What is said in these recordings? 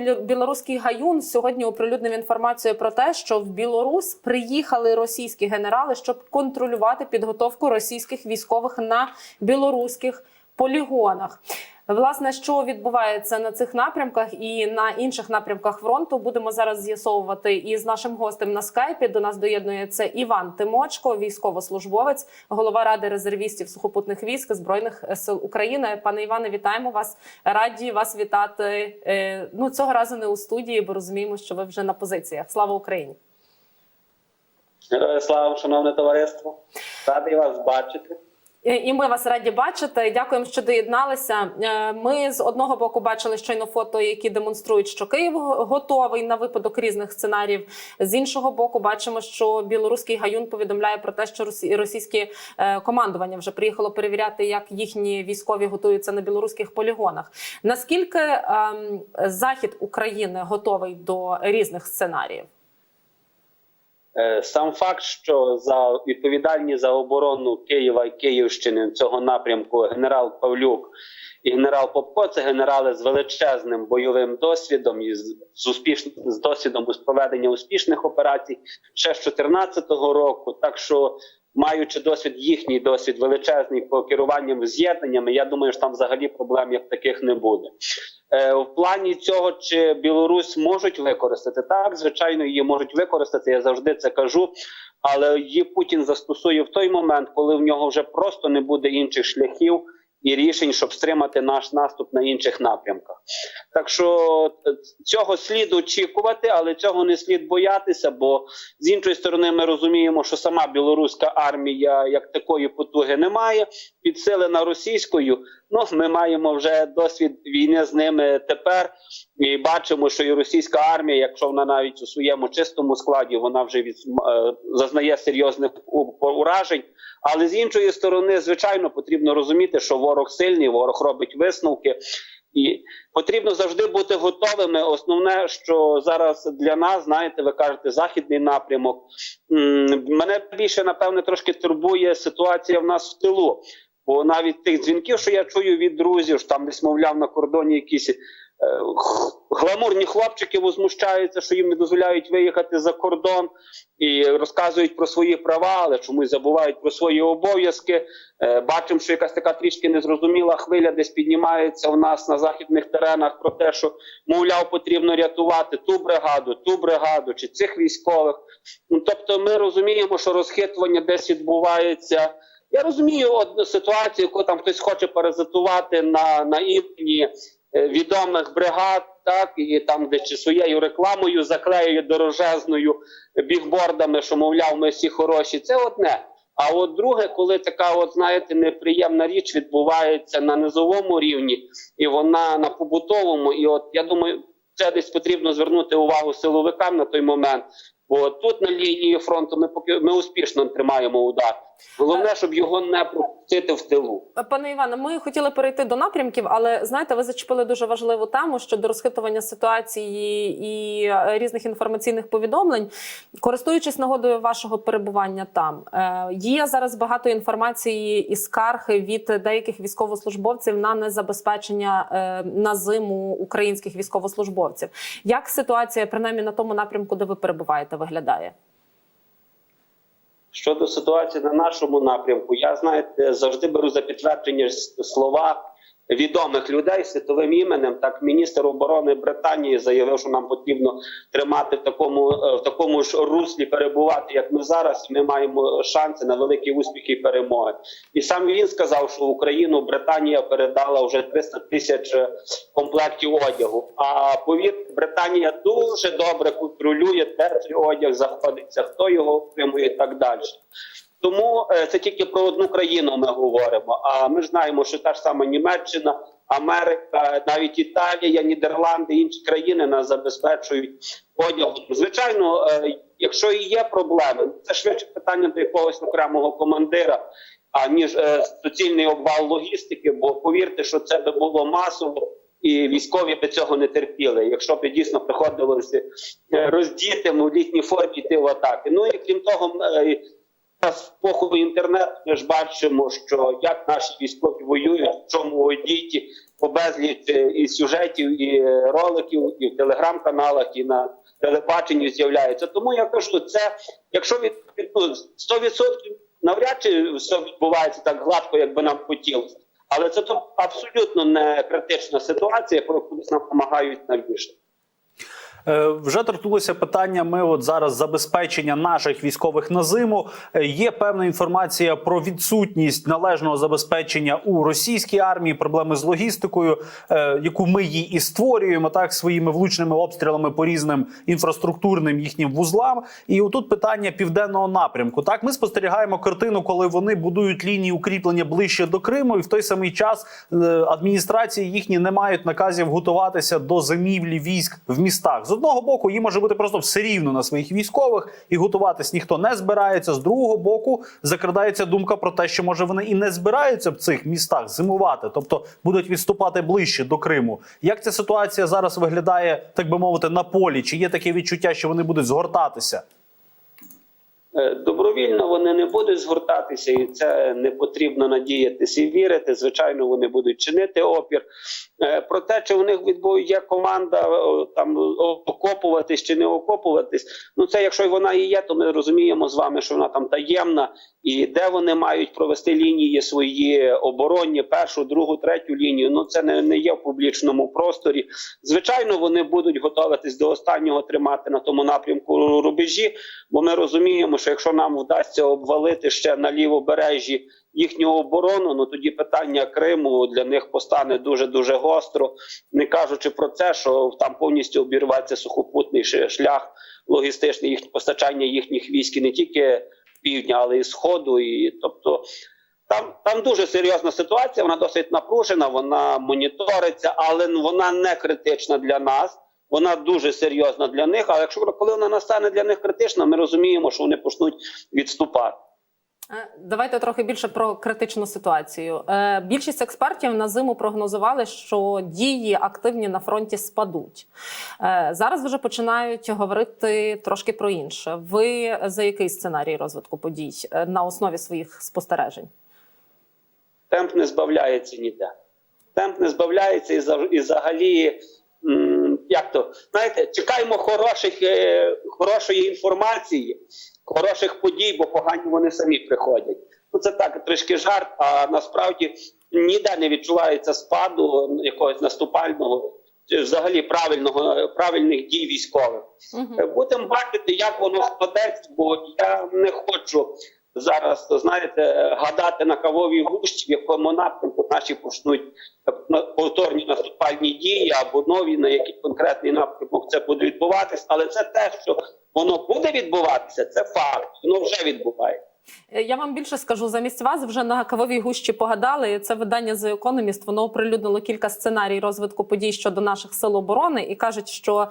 біло- білоруський гаюн сьогодні оприлюднив інформацію про те, що в Білорусь приїхали російські генерали, щоб контролювати підготовку російських військових на білоруських полігонах. Власне, що відбувається на цих напрямках і на інших напрямках фронту, будемо зараз з'ясовувати із нашим гостем на скайпі. До нас доєднується Іван Тимочко, військовослужбовець, голова ради резервістів сухопутних військ збройних сил України. Пане Іване, вітаємо вас. Раді вас вітати. Е, Ну цього разу не у студії, бо розуміємо, що ви вже на позиціях. Слава Україні! Героям слава, шановне товариство. Радий вас бачити. І ми вас раді бачити. Дякуємо, що доєдналися. Е, Ми з одного боку бачили щойно фото, які демонструють, що Київ готовий на випадок різних сценаріїв. З іншого боку, бачимо, що білоруський гаюн повідомляє про те, що російське командування вже приїхало перевіряти, як їхні військові готуються на білоруських полігонах. Наскільки ем, захід України готовий до різних сценаріїв? Е, Сам факт, що за відповідальні за оборону Києва і Київщини цього напрямку генерал Павлюк і генерал Попко це генерали з величезним бойовим досвідом і з, успішним з досвідом з проведення успішних операцій ще з 2014 року. Так що, маючи досвід, їхній досвід величезний по керуванням з'єднаннями, я думаю, що там взагалі проблем як таких не буде. Е, В плані цього, чи Білорусь можуть використати так, звичайно, її можуть використати. Я завжди це кажу. Але її Путін застосує в той момент, коли в нього вже просто не буде інших шляхів і рішень, щоб стримати наш наступ на інших напрямках. Так що е, цього слід очікувати, але цього не слід боятися. Бо з іншої сторони, ми розуміємо, що сама білоруська армія як такої потуги немає, підсилена російською. Ну, ми маємо вже досвід війни з ними тепер, і бачимо, що і російська армія, якщо вона навіть у своєму чистому складі, вона вже від, е, зазнає серйозних уражень. Але з іншої сторони, звичайно, потрібно розуміти, що ворог сильний, ворог робить висновки. І потрібно завжди бути готовими. Основне, що зараз для нас, знаєте, ви кажете, західний напрямок. Мене більше напевне трошки турбує ситуація в нас в тилу. Бо навіть тих дзвінків, що я чую від друзів, що там десь мовляв на кордоні якісь е, гламурні хлопчики возмущаються, що їм не дозволяють виїхати за кордон і розказують про свої права, але чомусь забувають про свої обов'язки. Е, Бачимо, що якась така трішки незрозуміла хвиля десь піднімається у нас на західних теренах про те, що мовляв потрібно рятувати ту бригаду, ту бригаду чи цих військових. Ну тобто, ми розуміємо, що розхитування десь відбувається. Я розумію одну ситуацію, коли там хтось хоче паразитувати на, на імені е, відомих бригад, так і там, де чи своєю рекламою заклеює дорожезною бігбордами, що мовляв, ми всі хороші. Це одне. А от друге, коли така, от знаєте, неприємна річ відбувається на низовому рівні, і вона на побутовому, і от я думаю, це десь потрібно звернути увагу силовикам на той момент. Бо тут на лінії фронту ми поки ми успішно тримаємо удар. Головне, щоб його не пропустити в тилу. Пане Іване, ми хотіли перейти до напрямків, але знаєте, ви зачепили дуже важливу тему щодо розхитування ситуації і е, різних інформаційних повідомлень. Користуючись нагодою вашого перебування там, е, є зараз багато інформації і скарг від деяких військовослужбовців на незабезпечення е, на зиму українських військовослужбовців. Як ситуація, принаймні на тому напрямку, де ви перебуваєте, виглядає? Щодо ситуації на нашому напрямку, я знаєте, завжди беру за підтвердження слова відомих людей світовим іменем. Так, міністр оборони Британії заявив, що нам потрібно тримати в такому е, в такому ж руслі перебувати, як ми зараз. Ми маємо шанси на великі успіхи і перемоги. І сам він сказав, що Україну Британія передала вже 300 тисяч е, комплектів одягу. А повірте, Британія дуже добре контролює, де цей одяг знаходиться, хто його отримує і так далі. Тому е, це тільки про одну країну ми говоримо. А ми знаємо, що та ж сама Німеччина, Америка, навіть Італія, Нідерланди, інші країни нас забезпечують одягом. Звичайно, е, якщо і є проблеми, це швидше питання до якогось окремого командира, аніж е, суцільний обвал логістики. Бо повірте, що це би було масово. І військові би цього не терпіли, якщо б дійсно приходилося роздітим у літній формі йти в атаки. Ну і крім того, Зараз в епоху інтернету ми ж бачимо, що як наші військові воюють, в чому одіті, по безліч е, і сюжетів, і роликів, і в телеграм-каналах, і на телебаченні з'являються. Тому я кажу, це якщо від ну, 100% навряд чи все відбувається так гладко, як би нам хотілося. Але це абсолютно не критична ситуація, про яку нам намагають навішати. Е, Вже торкнулося питання. Ми от зараз забезпечення наших військових на зиму. Е, Є певна інформація про відсутність належного забезпечення у російській армії, проблеми з логістикою, е, яку ми її і створюємо так своїми влучними обстрілами по різним інфраструктурним їхнім вузлам. І отут питання південного напрямку. Так, ми спостерігаємо картину, коли вони будують лінії укріплення ближче до Криму, і в той самий час адміністрації їхні не мають наказів готуватися до зимівлі військ в містах. З одного боку, їм може бути просто все рівно на своїх військових, і готуватись ніхто не збирається. З другого боку, закрадається думка про те, що може вони і не збираються в цих містах зимувати, тобто будуть відступати ближче до Криму. Як ця ситуація зараз виглядає, так би мовити, на полі? Чи є таке відчуття, що вони будуть згортатися? Е, Добровільно вони не будуть згортатися, і це не потрібно надіятися і вірити. Звичайно, вони будуть чинити опір. Е, Про те, чи у них є команда там окопуватись чи не окопуватись. Ну це якщо вона і є, то ми розуміємо з вами, що вона там таємна, і де вони мають провести лінії свої оборонні, першу, другу, третю лінію. Ну це не, не є в публічному просторі. Звичайно, вони будуть готуватись до останнього тримати на тому напрямку рубежі, бо ми розуміємо, що якщо нам вдасться обвалити ще на лівобережжі їхню оборону, ну тоді питання Криму для них постане дуже дуже гостро, не кажучи про це, що там повністю обірветься сухопутний шлях логістичний їх постачання їхніх військ не тільки півдня, але і сходу. І тобто там, там дуже серйозна ситуація, вона досить напружена, вона моніториться, але вона не критична для нас. Вона дуже серйозна для них. Але якщо коли вона настане для них критична, ми розуміємо, що вони почнуть відступати. Е, Давайте трохи більше про критичну ситуацію. Е, Більшість експертів на зиму прогнозували, що дії активні на фронті спадуть. Е, Зараз вже починають говорити трошки про інше. Ви за який сценарій розвитку подій на основі своїх спостережень? темп не збавляється ніде. Темп не збавляється і, взагалі, як то, знаєте, чекаємо хороших, е, хорошої інформації, хороших подій, бо погані вони самі приходять. Ну це так, трішки жарт, а насправді ніде не відчувається спаду якогось наступального, взагалі правильного, правильних дій військових. Е, Будемо бачити, як воно складеться, бо я не хочу зараз, знаєте, гадати на кавовій гущі, в якому напрямку наші почнуть е, повторні наступальні дії або нові, на який конкретний напрямок це буде відбуватись. Але це те, що воно буде відбуватися, це факт. Воно вже відбувається. Е, Я вам більше скажу, замість вас вже на кавовій гущі погадали. Це видання The Economist, Воно оприлюднило кілька сценарій розвитку подій щодо наших сил оборони і кажуть, що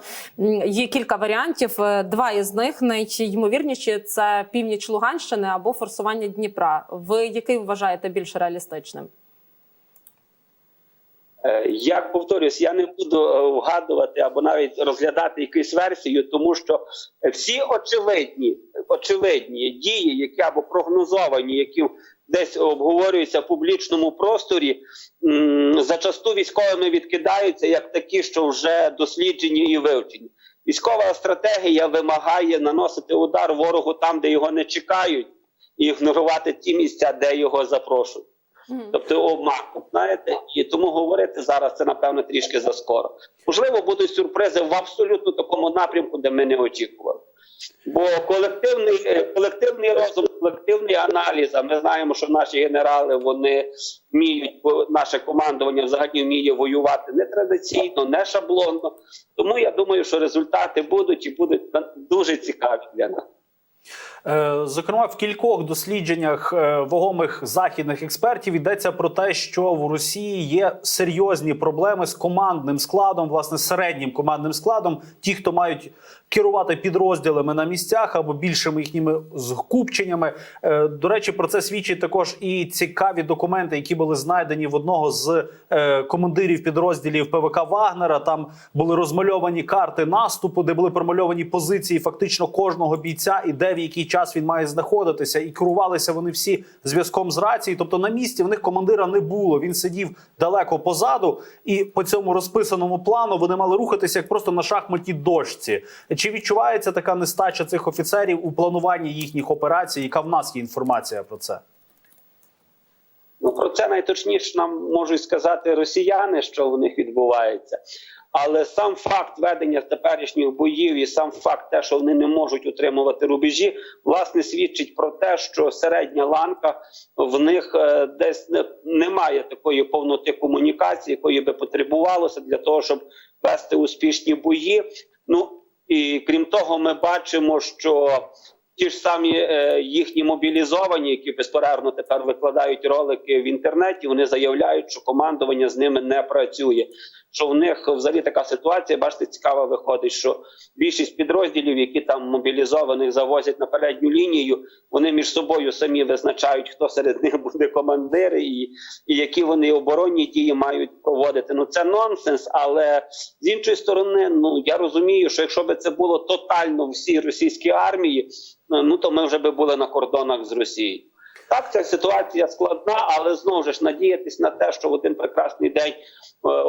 є кілька варіантів. Е, Два із них найймовірніші це північ Луганщини або форсування Дніпра. Ви який вважаєте більш реалістичним? Е, Я повторюсь, я не буду е, вгадувати або навіть розглядати якусь версію, тому що всі очевидні, очевидні дії, які або прогнозовані, які десь обговорюються в публічному просторі, зачасту військовими відкидаються як такі, що вже досліджені і вивчені. Військова стратегія вимагає наносити удар ворогу там, де його не чекають, і ігнорувати ті місця, де його запрошують. Тобто обман, знаєте, і тому говорити зараз це напевно трішки заскоро. Можливо, будуть сюрпризи в абсолютно такому напрямку, де ми не очікували. Бо колективний, е, колективний розум, колективний аналіз. А ми знаємо, що наші генерали вони вміють, наше командування взагалі вміє воювати не традиційно, не шаблонно. Тому я думаю, що результати будуть і будуть дуже цікаві для нас. Е, Зокрема, в кількох дослідженнях е, вагомих західних експертів йдеться про те, що в Росії є серйозні проблеми з командним складом, власне, середнім командним складом. Ті, хто мають керувати підрозділами на місцях або більшими їхніми скупченнями. Е, До речі, про це свідчить також і цікаві документи, які були знайдені в одного з командирів підрозділів ПВК Вагнера. Там були розмальовані карти наступу, де були промальовані позиції фактично кожного бійця і де в який час він має знаходитися, і керувалися вони всі зв'язком з рації. Тобто на місці в них командира не було. Він сидів далеко позаду, і по цьому розписаному плану вони мали рухатися як просто на шахматній дошці. Чи відчувається така нестача цих офіцерів у плануванні їхніх операцій? Яка в нас є інформація про це? Ну про це найточніше нам можуть сказати росіяни, що в них відбувається. Але сам факт ведення теперішніх боїв і сам факт, те, що вони не можуть утримувати рубежі, власне свідчить про те, що середня ланка в них е, десь не, немає такої повноти комунікації, якої би потребувалося для того, щоб вести успішні бої. Ну і крім того, ми бачимо, що ті ж самі е, їхні мобілізовані, які безперервно тепер викладають ролики в інтернеті, вони заявляють, що командування з ними не працює. Що в них взагалі така ситуація, бачите, цікаво виходить, що більшість підрозділів, які там мобілізованих завозять на передню лінію, вони між собою самі визначають, хто серед них буде командир, і, і які вони оборонні дії мають проводити. Ну це нонсенс. Але з іншої сторони, ну я розумію, що якщо би це було тотально всій російській армії, ну то ми вже би були на кордонах з Росією. Так, ця ситуація складна, але знову ж надіятись на те, що в один прекрасний день е,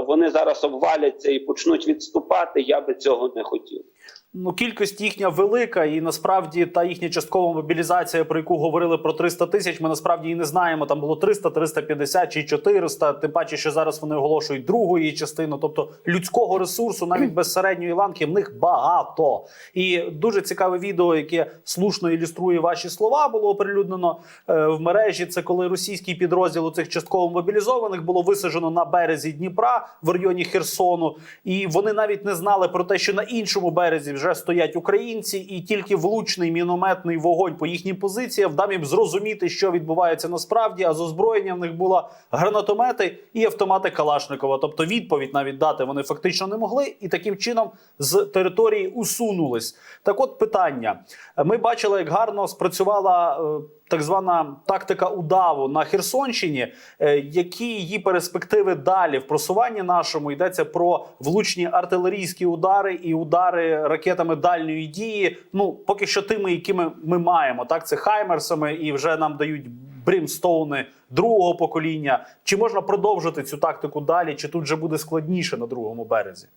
вони зараз обваляться і почнуть відступати. Я би цього не хотів. Ну, кількість їхня велика, і насправді та їхня часткова мобілізація, про яку говорили про 300 тисяч, ми насправді і не знаємо. Там було 300, 350 чи 400, Тим паче, що зараз вони оголошують другу її частину. Тобто людського ресурсу, навіть без середньої ланки, в них багато. І дуже цікаве відео, яке слушно ілюструє ваші слова, було оприлюднено е, в мережі. Це коли російський підрозділ у цих частково мобілізованих було висаджено на березі Дніпра в районі Херсону, і вони навіть не знали про те, що на іншому березі вже стоять українці, і тільки влучний мінометний вогонь по їхнім позиціям дам їм зрозуміти, що відбувається насправді. А з озброєнням в них була гранатомети і автомати Калашникова. Тобто відповідь навіть дати вони фактично не могли, і таким чином з території усунулись. Так, от питання: ми бачили, як гарно спрацювала. Так звана тактика удаву на Херсонщині, Е, які її перспективи далі в просуванні нашому йдеться про влучні артилерійські удари і удари ракетами дальньої дії. Ну поки що тими, якими ми маємо, так це хаймерсами, і вже нам дають брімстоуни другого покоління. Чи можна продовжити цю тактику далі? Чи тут вже буде складніше на другому березі?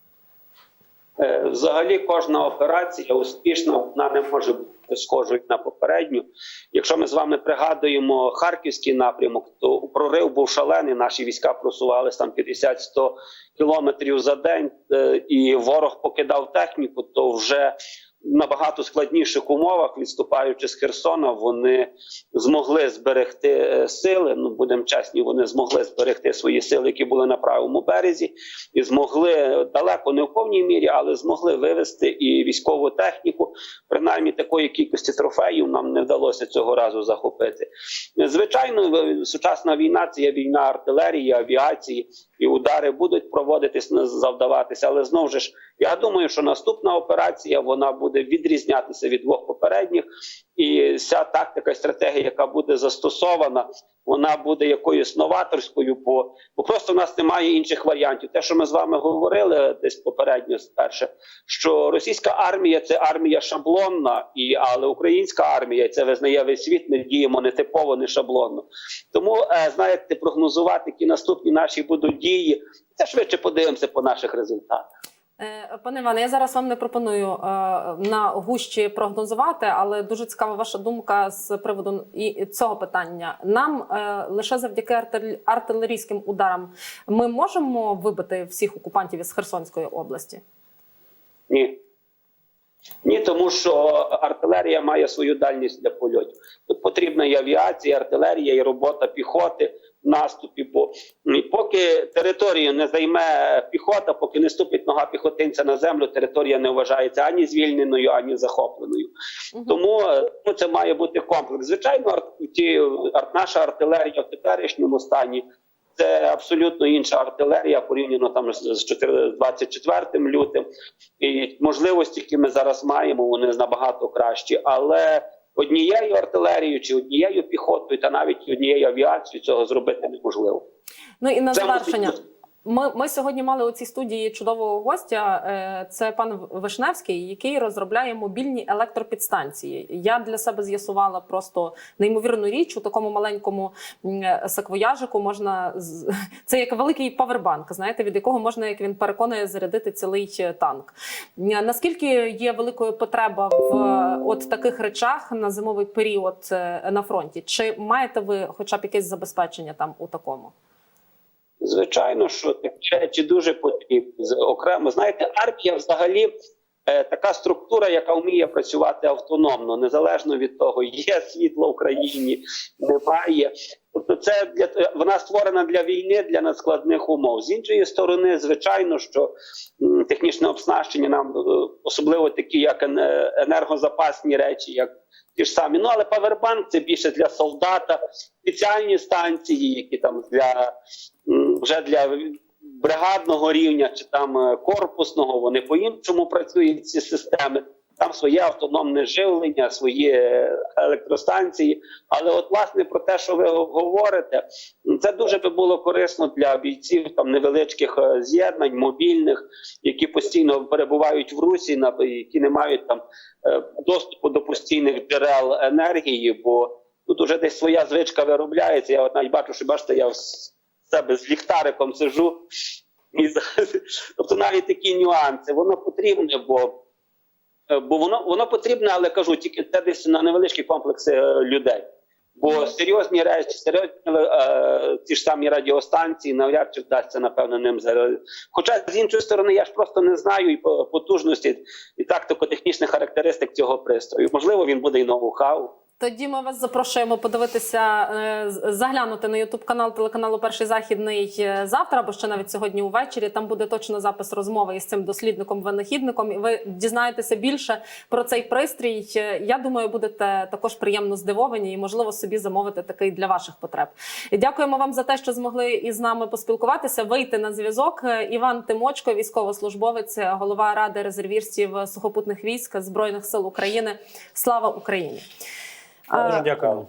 Е, Взагалі, кожна операція успішна, вона не може бути схожою на попередню. Якщо ми з вами пригадуємо харківський напрямок, то прорив був шалений. Наші війська просувалися там 50-100 кілометрів за день, е, і ворог покидав техніку, то вже набагато складніших умовах, відступаючи з Херсона, вони змогли зберегти е, сили. Ну будемо чесні, вони змогли зберегти свої сили, які були на правому березі, і змогли далеко не в повній мірі, але змогли вивести і військову техніку. Принаймні такої кількості трофеїв нам не вдалося цього разу захопити. Звичайно, сучасна війна це є війна артилерії, авіації, і удари будуть проводитись завдаватися. Але знову ж я думаю, що наступна операція вона буде відрізнятися від двох попередніх, і вся тактика і стратегія, яка буде застосована, вона буде якоюсь новаторською, бо, бо просто в нас немає інших варіантів. Те, що ми з вами говорили десь попередньо спершу, що російська армія це армія шаблонна, і але українська армія це визнає весь світ. Ми діємо не типово, не шаблонно. Тому е, знаєте, прогнозувати, які наступні наші будуть дії, це швидше подивимося по наших результатах. Е, Пане Іване, я зараз вам не пропоную е, на гущі прогнозувати, але дуже цікава ваша думка з приводу і цього питання. Нам е, лише завдяки артилерійським ударам ми можемо вибити всіх окупантів із Херсонської області. Ні. Ні, тому що артилерія має свою дальність для польотів. Тут потрібна і авіація, і артилерія, і робота піхоти наступі. Бо поки територію не займе піхота, поки не ступить нога піхотинця на землю, територія не вважається ані звільненою, ані захопленою. Тому е, ну, це має бути комплекс. Звичайно, ар- ті, ар- наша артилерія в теперішньому стані. Це абсолютно інша артилерія порівняно там з з 4 24 лютим. І можливості, які ми зараз маємо, вони набагато кращі. Але однією артилерією чи однією піхотою, та навіть однією авіацією цього зробити неможливо. Ну і на Це завершення. Ми, ми сьогодні мали у цій студії чудового гостя. е, Це пан Вишневський, який розробляє мобільні електропідстанції. Я для себе з'ясувала просто неймовірну річ у такому маленькому саквояжику. Можна це як великий павербанк, знаєте, від якого можна, як він переконує, зарядити цілий е, танк. Наскільки є великою потреба в е, от таких речах на зимовий період е, на фронті? Чи маєте ви хоча б якесь забезпечення там у такому? Звичайно, що такі речі дуже потрібні. Окремо, знаєте, армія взагалі е, така структура, яка вміє працювати автономно, незалежно від того, є світло в країні, немає. Тобто, це для вона створена для війни, для надскладних умов. З іншої сторони, звичайно, що технічне оснащення нам е, особливо такі, як ен- енергозапасні речі, як ті ж самі. Ну але павербанк це більше для солдата, спеціальні станції, які там для м, вже для бригадного рівня чи там е, корпусного, вони по-іншому працюють ці системи. Там своє автономне живлення, свої е, електростанції. Але от власне про те, що ви говорите, це дуже би було корисно для бійців там невеличких е, з'єднань, мобільних, які постійно перебувають в русі, які не мають там доступу до постійних джерел енергії, бо тут уже десь своя звичка виробляється. Я от навіть бачу, що бачите, я себе з ліхтариком сижу. І, тобто навіть такі нюанси, воно потрібне, бо, е, бо воно, воно потрібне, але кажу, тільки це десь на невеличкі комплекси е, людей. Бо серйозні речі, серйозні е, ті ж самі радіостанції, навряд чи вдасться, напевно, ним зараз. Хоча з іншої сторони, я ж просто не знаю і потужності і тактико-технічних характеристик цього пристрою. Можливо, він буде і ноу-хау. Тоді ми вас запрошуємо подивитися, е, заглянути на Ютуб канал телеканалу Перший Західний е, завтра, або ще навіть сьогодні увечері. Там буде точно запис розмови із цим дослідником-винахідником. І ви дізнаєтеся більше про цей пристрій. Е, Я думаю, будете також приємно здивовані і, можливо, собі замовити такий для ваших потреб. Дякуємо вам за те, що змогли із нами поспілкуватися, вийти на зв'язок. Іван Тимочко, військовослужбовець, голова ради резервістів сухопутних військ збройних сил України. Слава Україні! Дуже Е, дякую.